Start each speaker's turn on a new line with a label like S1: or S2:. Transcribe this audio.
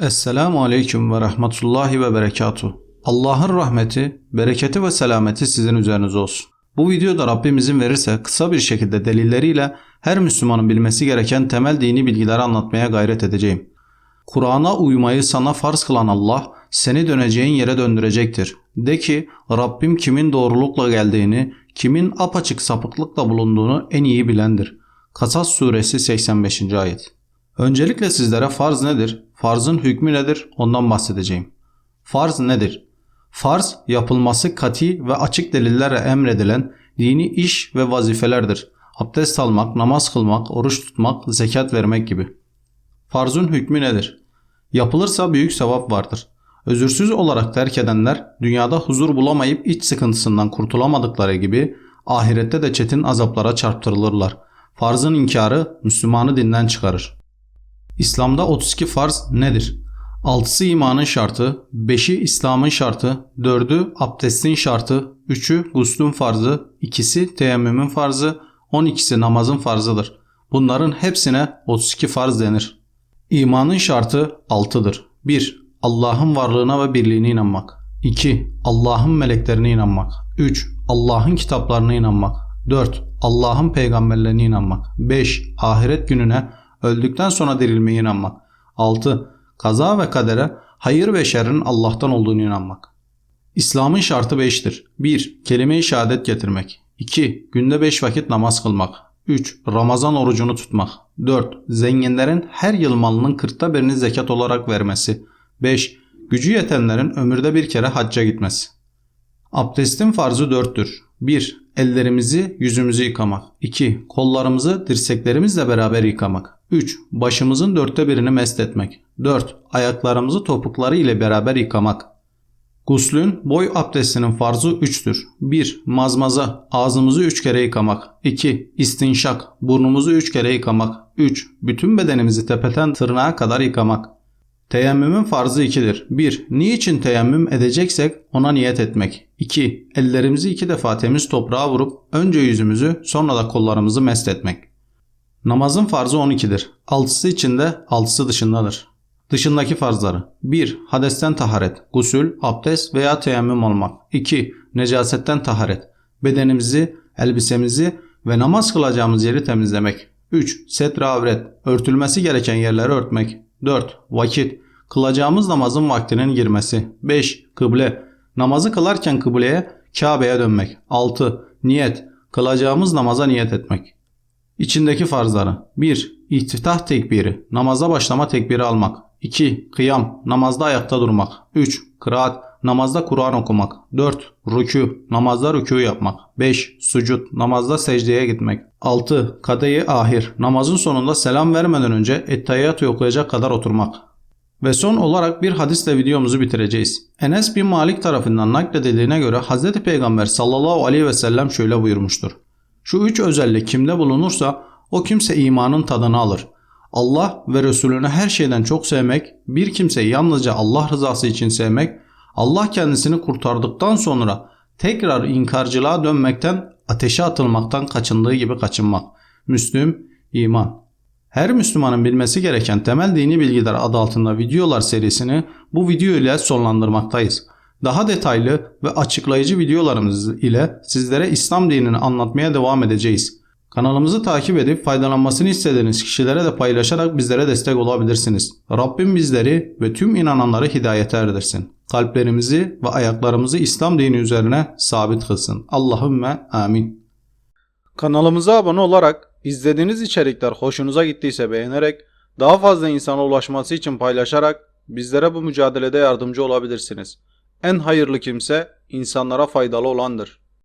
S1: Esselamu Aleyküm ve Rahmetullahi ve Berekatuhu. Allah'ın rahmeti, bereketi ve selameti sizin üzerinize olsun. Bu videoda Rabbim izin verirse kısa bir şekilde delilleriyle her Müslümanın bilmesi gereken temel dini bilgileri anlatmaya gayret edeceğim. Kur'an'a uymayı sana farz kılan Allah seni döneceğin yere döndürecektir. De ki Rabbim kimin doğrulukla geldiğini, kimin apaçık sapıklıkla bulunduğunu en iyi bilendir. Kasas suresi 85. ayet. Öncelikle sizlere farz nedir? Farzın hükmü nedir? Ondan bahsedeceğim. Farz nedir? Farz yapılması kati ve açık delillerle emredilen dini iş ve vazifelerdir. Abdest almak, namaz kılmak, oruç tutmak, zekat vermek gibi. Farzın hükmü nedir? Yapılırsa büyük sevap vardır. Özürsüz olarak terk edenler dünyada huzur bulamayıp iç sıkıntısından kurtulamadıkları gibi ahirette de çetin azaplara çarptırılırlar. Farzın inkarı Müslümanı dinden çıkarır. İslam'da 32 farz nedir? 6'sı imanın şartı, 5'i İslam'ın şartı, 4'ü abdestin şartı, 3'ü guslün farzı, 2'si teyemmümün farzı, 12'si namazın farzıdır. Bunların hepsine 32 farz denir. İmanın şartı 6'dır. 1. Allah'ın varlığına ve birliğine inanmak. 2. Allah'ın meleklerine inanmak. 3. Allah'ın kitaplarına inanmak. 4. Allah'ın peygamberlerine inanmak. 5. Ahiret gününe öldükten sonra dirilmeye inanmak. 6. Kaza ve kadere, hayır ve şerrin Allah'tan olduğunu inanmak. İslam'ın şartı 5'tir. 1. Kelime-i şehadet getirmek. 2. Günde 5 vakit namaz kılmak. 3. Ramazan orucunu tutmak. 4. Zenginlerin her yıl malının kırkta birini zekat olarak vermesi. 5. Gücü yetenlerin ömürde bir kere hacca gitmesi. Abdestin farzı 4'tür. 1. Ellerimizi, yüzümüzü yıkamak. 2. Kollarımızı dirseklerimizle beraber yıkamak. 3. Başımızın dörtte birini mest etmek. 4. Ayaklarımızı topukları ile beraber yıkamak. Guslün boy abdestinin farzı 3'tür. 1. Mazmaza, ağzımızı 3 kere yıkamak. 2. İstinşak, burnumuzu 3 kere yıkamak. 3. Bütün bedenimizi tepeten tırnağa kadar yıkamak. Teyemmümün farzı 2'dir. 1. Niçin teyemmüm edeceksek ona niyet etmek. 2. Ellerimizi iki defa temiz toprağa vurup önce yüzümüzü sonra da kollarımızı mest etmek. Namazın farzı 12'dir. 6'sı içinde, 6'sı dışındadır. Dışındaki farzları 1. Hadesten taharet, gusül, abdest veya teyemmüm olmak. 2. Necasetten taharet, bedenimizi, elbisemizi ve namaz kılacağımız yeri temizlemek. 3. Setre avret, örtülmesi gereken yerleri örtmek. 4. Vakit, kılacağımız namazın vaktinin girmesi. 5. Kıble, namazı kılarken kıbleye, Kabe'ye dönmek. 6. Niyet, kılacağımız namaza niyet etmek. İçindeki farzları 1. İftitah tekbiri, namaza başlama tekbiri almak. 2. Kıyam, namazda ayakta durmak. 3. Kıraat, namazda Kur'an okumak. 4. Rükû, namazda rükû yapmak. 5. Sucud, namazda secdeye gitmek. 6. Kadeyi ahir, namazın sonunda selam vermeden önce etteyyatü okuyacak kadar oturmak. Ve son olarak bir hadisle videomuzu bitireceğiz. Enes bin Malik tarafından nakledildiğine göre Hz. Peygamber sallallahu aleyhi ve sellem şöyle buyurmuştur. Şu üç özellik kimde bulunursa o kimse imanın tadını alır. Allah ve Resulünü her şeyden çok sevmek, bir kimseyi yalnızca Allah rızası için sevmek, Allah kendisini kurtardıktan sonra tekrar inkarcılığa dönmekten, ateşe atılmaktan kaçındığı gibi kaçınmak. Müslüm, iman. Her Müslümanın bilmesi gereken temel dini bilgiler adı altında videolar serisini bu video ile sonlandırmaktayız. Daha detaylı ve açıklayıcı videolarımız ile sizlere İslam dinini anlatmaya devam edeceğiz. Kanalımızı takip edip faydalanmasını istediğiniz kişilere de paylaşarak bizlere destek olabilirsiniz. Rabbim bizleri ve tüm inananları hidayete erdirsin. Kalplerimizi ve ayaklarımızı İslam dini üzerine sabit kılsın. Allahümme amin.
S2: Kanalımıza abone olarak izlediğiniz içerikler hoşunuza gittiyse beğenerek daha fazla insana ulaşması için paylaşarak bizlere bu mücadelede yardımcı olabilirsiniz. En hayırlı kimse insanlara faydalı olandır.